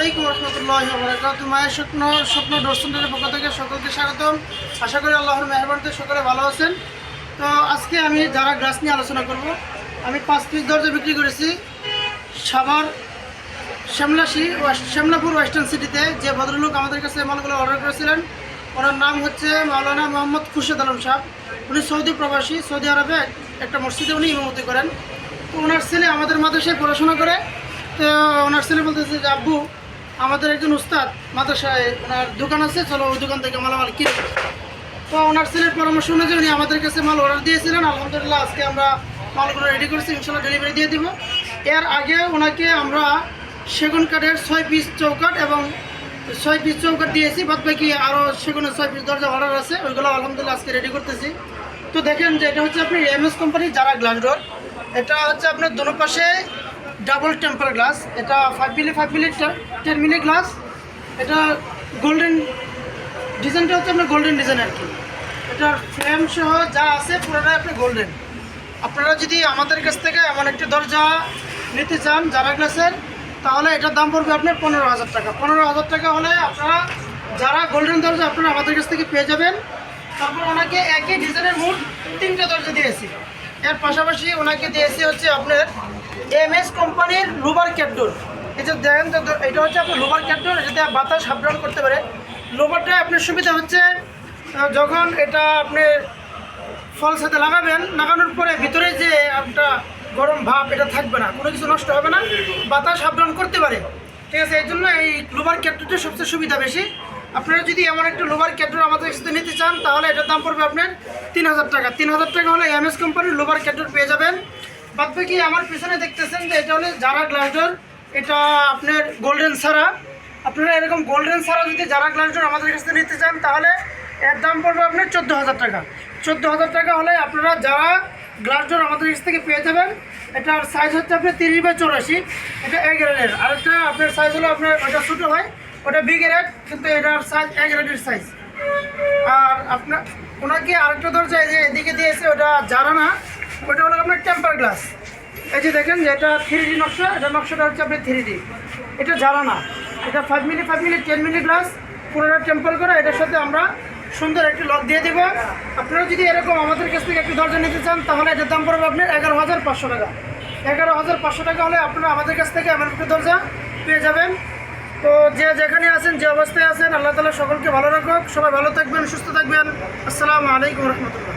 আলাইকুম রহমতুল্লাহ বরকাত মায়ের স্বপ্ন স্বপ্ন দর্শনের পক্ষ থেকে সকলকে স্বাগতম। আশা করি আল্লাহর মেহরবানিতে সকলে ভালো আছেন। তো আজকে আমি যারা গ্লাস নিয়ে আলোচনা করব, আমি পাঁচ পিস দরজা বিক্রি করেছি সাভার শ্যামলাশি ওয়েস্ট, শ্যামলাপুর ওয়েস্টার্ন সিটিতে। যে ভদ্রলোক আমাদের কাছে মালগুলো অর্ডার করেছিলেন, ওনার নাম হচ্ছে মাওলানা মোহাম্মদ খুরশেদ আলম সাহেব। উনি সৌদি প্রবাসী, সৌদি আরবে একটা মসজিদে উনি ইমামতি করেন। তো ওনার ছেলে আমাদের মাদ্রাসায় পড়াশোনা করে। তো ওনার ছেলে বলতেছে যে, আব্বু আমাদের একজন উস্তাদ মাদ্রাসায় ওনার দোকান আছে, চলো ওই দোকান থেকে মালামাল কিনে তো ওনার ছেলের পরামর্শ অনুযায়ী উনি আমাদের কাছে মাল অর্ডার দিয়েছিলেন। আলহামদুলিল্লাহ আজকে আমরা মালগুলো রেডি করেছি ইনশাল্লাহ ডেলিভারি দিয়ে দিব। এর আগে ওনাকে আমরা সেগুন কাঠের ছয় পিস চৌকাট এবং ছয় পিস চৌকাট দিয়েছি। বাদ বাকি আরও সেগুনের ছয় পিস দরজা অর্ডার আছে, ওইগুলো আলহামদুলিল্লাহ আজকে রেডি করতেছি। তো দেখেন যে এটা হচ্ছে আপনি এমএস কোম্পানির যারা গ্লাস ডোর এটা হচ্ছে আপনার দোনো পাশে ডাবল টেম্পার গ্লাস এটা five milli five milli ten milli glass এটা গোল্ডেন ডিজাইনটা হচ্ছে আপনার গোল্ডেন ডিজাইন আর কি। এটার ফ্রেম সহ যা আছে পুরোটাই আপনি গোল্ডেন আপনারা যদি আমাদের কাছ থেকে এমন একটি দরজা নিতে চান যারা গ্লাসের তাহলে এটার দাম পড়বে আপনার পনেরো হাজার টাকা। পনেরো হাজার টাকা হলে আপনারা যারা গোল্ডেন দরজা আপনারা আমাদের কাছ থেকে পেয়ে যাবেন। তারপর ওনাকে একই ডিজাইনের মোট তিনটে দরজা দিয়েছি। এর পাশাপাশি ওনাকে দিয়েছি হচ্ছে আপনার এম এস কোম্পানির লুবার ক্যাটডোর এই যে দেখেন তো এটা হচ্ছে আপনার লোবার ক্যাটডোর এটাতে বাতাস সাবধান করতে পারে। লোবারটা আপনার সুবিধা হচ্ছে যখন এটা আপনি ফল সাথে লাগাবেন, লাগানোর পরে ভিতরে যে একটা গরম ভাব, এটা থাকবে না। কোনো কিছু নষ্ট হবে না, বাতাস সাবধান করতে পারে। ঠিক আছে, এই জন্য এই লোবার ক্যাটটা সবচেয়ে সুবিধা বেশি। আপনারা যদি এমন একটা লোবার ক্যাটর আমাদের কাছ থেকে নিতে চান, তাহলে এটার দাম পড়বে আপনার তিন হাজার টাকা। তিন হাজার টাকা হলে এম এস কোম্পানির লোবার ক্যাটর পেয়ে যাবেন। বাদ বাকি আমার পিছনে দেখতেছেন যে এটা হলে যারা গ্লাসডোর, এটা আপনার গোল্ডেন সারা। আপনারা এরকম গোল্ডেন সারা যদি যারা গ্লাসডোর আমাদের কাছ থেকে নিতে চান, তাহলে এর দাম পড়বে আপনার চোদ্দ হাজার টাকা। চোদ্দ হাজার টাকা হলে আপনারা যারা গ্লাসডোর আমাদের কাছ থেকে পেয়ে যাবেন, এটার সাইজ হচ্ছে আপনার তিরিশ বাই চৌরাশি। এটা এ গ্রেডের আরেকটা আপনার সাইজ হলো আপনার ওটা ছোটো হয় ওটা বি গ্রেড কিন্তু এটার সাইজ এক গ্রেডের সাইজ আর আপনার ওনাকে আরেকটা দরজা যে এদিকে দিয়েছে, ওটা যারা না ওটা হলো আপনার টেম্পার গ্লাস এই যে দেখেন যে এটা থ্রি ডি নকশা, এটা নকশাটা হচ্ছে আপনার থ্রি ডি এটা জ্বালা না এটা five minute five minute ten minute glass পুরোটা টেম্পল করে। এটার সাথে আমরা সুন্দর একটি লক দিয়ে দেবো। আপনারা যদি এরকম আমাদের কাছ থেকে একটি দরজা নিতে চান, তাহলে এটার দাম পড়বে আপনার এগারো হাজার পাঁচশো টাকা। এগারো হাজার পাঁচশো টাকা হলে আপনারা আমাদের কাছ থেকে আমার একটি দরজা পেয়ে যাবেন। তো যে যেখানে আছেন, যে অবস্থায় আছেন, আল্লাহ তালা সকলকে ভালো রাখুক। সবাই ভালো থাকবেন, সুস্থ থাকবেন। আসসালামু আলাইকুম রহমতুল্লাহ।